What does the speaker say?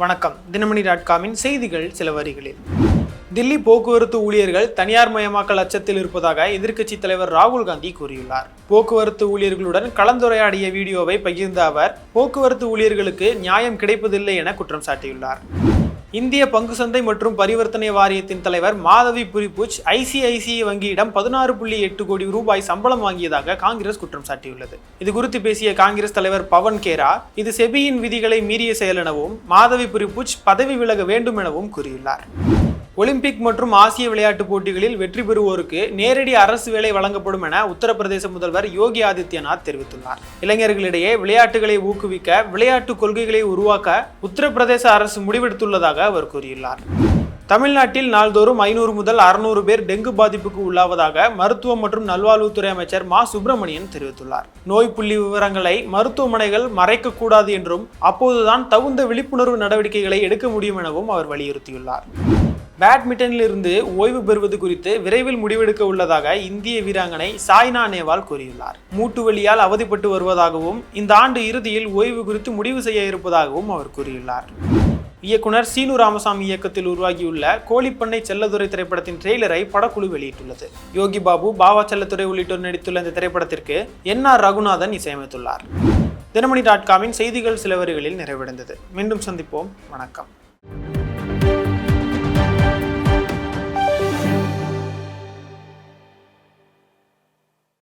வணக்கம். தினமணி டாட் காமின் செய்திகள் சில வரிகளில். தில்லி போக்குவரத்து ஊழியர்கள் தனியார் மயமாக்கல் அச்சத்தில் இருப்பதாக எதிர்க்கட்சி தலைவர் ராகுல் காந்தி கூறியுள்ளார். போக்குவரத்து ஊழியர்களுடன் கலந்துரையாடிய வீடியோவை பகிர்ந்த அவர் போக்குவரத்து ஊழியர்களுக்கு நியாயம் கிடைப்பதில்லை என குற்றம் சாட்டியுள்ளார். இந்திய பங்கு சந்தை மற்றும் பரிவர்த்தனை வாரியத்தின் தலைவர் மாதவி புரிபுச் ஐசிஐசிஐ வங்கியிடம் பதினாறு புள்ளி எட்டு கோடி ரூபாய் சம்பளம் வாங்கியதாக காங்கிரஸ் குற்றம் சாட்டியுள்ளது. இது குறித்து பேசிய காங்கிரஸ் தலைவர் பவன் கேரா இது செபியின் விதிகளை மீறிய செயல் எனவும் மாதவி புரிபுச் பதவி விலக வேண்டும் எனவும் கூறியுள்ளார். ஒலிம்பிக் மற்றும் ஆசிய விளையாட்டுப் போட்டிகளில் வெற்றி பெறுவோருக்கு நேரடி அரசு வேலை வழங்கப்படும் என உத்தரப்பிரதேச முதல்வர் யோகி ஆதித்யநாத் தெரிவித்துள்ளார். இளைஞர்களிடையே விளையாட்டுகளை ஊக்குவிக்க விளையாட்டு கொள்கைகளை உருவாக்க உத்தரப்பிரதேச அரசு முடிவெடுத்துள்ளதாக அவர் கூறியுள்ளார். தமிழ்நாட்டில் நாள்தோறும் ஐநூறு முதல் அறுநூறு பேர் டெங்கு பாதிப்புக்கு உள்ளாவதாக மருத்துவம் மற்றும் நல்வாழ்வுத்துறை அமைச்சர் மா. சுப்பிரமணியன் தெரிவித்துள்ளார். நோய் புள்ளி விவரங்களை மருத்துவமனைகள் மறைக்கக்கூடாது என்றும் அப்போதுதான் தகுந்த விழிப்புணர்வு நடவடிக்கைகளை எடுக்க முடியும் எனவும் அவர் வலியுறுத்தியுள்ளார். பேட்மிண்டனில் இருந்து ஓய்வு பெறுவது குறித்து விரைவில் முடிவெடுக்க உள்ளதாக இந்திய வீராங்கனை சாய்னா நேவால் கூறியுள்ளார். மூட்டு வலியால் அவதிப்பட்டு வருவதாகவும் இந்த ஆண்டு இறுதியில் ஓய்வு குறித்து முடிவு செய்ய இருப்பதாகவும் அவர் கூறியுள்ளார். இயக்குனர் சீனு ராமசாமி இயக்கத்தில் உருவாகியுள்ள கோழிப்பண்ணை செல்லதுரை திரைப்படத்தின் ட்ரெய்லரை படக்குழு வெளியிட்டுள்ளது. யோகி பாபு பாவா செல்லத்துறை உள்ளிட்டோர் நடித்துள்ள இந்த திரைப்படத்திற்கு என் ஆர் ரகுநாதன் இசையமைத்துள்ளார். தினமணி டாட் காமின் செய்திகள் சிலவர்களில் நிறைவடைந்தது. மீண்டும் சந்திப்போம். வணக்கம்.